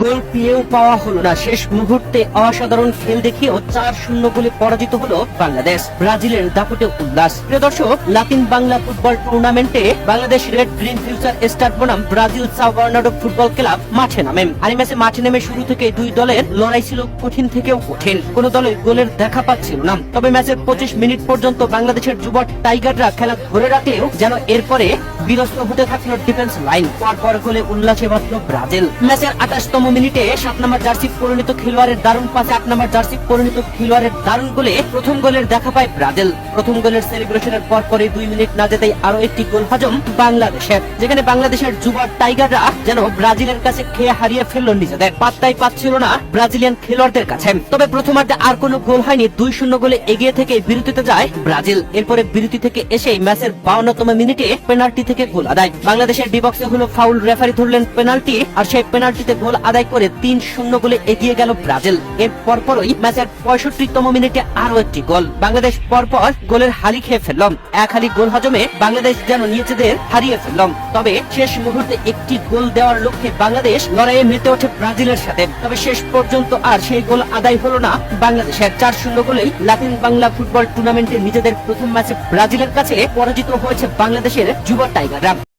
গোল পেয়েও পাওয়া হলো না। শেষ মুহূর্তে অসাধারণ খেল দেখিয়েও চার শূন্য গোলে পরাজিত হলো বাংলাদেশ। ব্রাজিলের দাপুটে উল্লাস। প্রিয় দর্শক, লাতিন বাংলা ফুটবল টুর্নামেন্টে Bangladesh red green future star বনাম Brazil Sao Bernardo football club মাঠে নামে আর ম্যাচে মাঠে নেমে শুরু থেকে দুই দলের লড়াই ছিল কঠিন থেকেও কঠিন। কোন দলে গোলের দেখা পাচ্ছিল না। তবে ম্যাচের পঁচিশ মিনিট পর্যন্ত বাংলাদেশের যুবক টাইগাররা খেলা ধরে রাখলেও যেন এরপরে বিরস্ত হতে থাকল ডিফেন্স লাইন। পর পর গোলে উল্লাসে বাঁচল ব্রাজিল। ম্যাচের আঠাশতম মিনিটে সাত নম্বর জার্সি পরিণত খেলোয়াড়ের দারুণ পাশে আট নম্বর জার্সি পরিণত খেলোয়াড়ের দারুণ গোলে প্রথম গোলের দেখা পায় ব্রাজিল। প্রথম গোলের সেলিব্রেশনের পর পরে দুই মিনিট না যেতেই আরও একটি গোল হজম বাংলাদেশের, যেখানে বাংলাদেশের যুবক টাইগাররা যেন ব্রাজিলের কাছে খেয়ে হারিয়ে ফেলল নিজেদের। পাত্তাই পাচ্ছিল না ব্রাজিলিয়ান খেলোয়াড়দের কাছে। তবে প্রথমার্ধে আর কোনো গোল হয়নি দুই শূন্য গোলে এগিয়ে থেকে বিরতিতে যায় ব্রাজিল। এরপরে বিরতি থেকে এসে ম্যাচের বাউন্নতম মিনিটে পেনাল্টি থেকে গোল আদায়। বাংলাদেশের ডিবক্সে হলো ফাউল, রেফারি ধরলেন পেনাল্টি, আর সেই পেনাল্টিতে গোল আদায় করে তিন শূন্য গোলে এগিয়ে গেল ব্রাজিল। এর পরপরই ম্যাচের পঁয়ষট্টিতম মিনিটে আরও একটি গোল। বাংলাদেশ পরপর গোলের হালি খেয়ে ফেললাম এক হালি গোল হজমে বাংলাদেশ যেন নিজেদের হারিয়ে ফেললাম তবে শেষ মুহূর্তে একটি গোল দেওয়ার লক্ষ্যে বাংলাদেশ লড়াইয়ে মেতে ওঠে ব্রাজিলের সাথে। তবে শেষ পর্যন্ত আর সেই গোল আদায় হলো না বাংলাদেশের। চার শূন্য গোলেই লাতিন বাংলা ফুটবল টুর্নামেন্টে নিজেদের প্রথম ম্যাচে ব্রাজিলের কাছে পরাজিত হয়েছে বাংলাদেশের যুব টাইগাররা।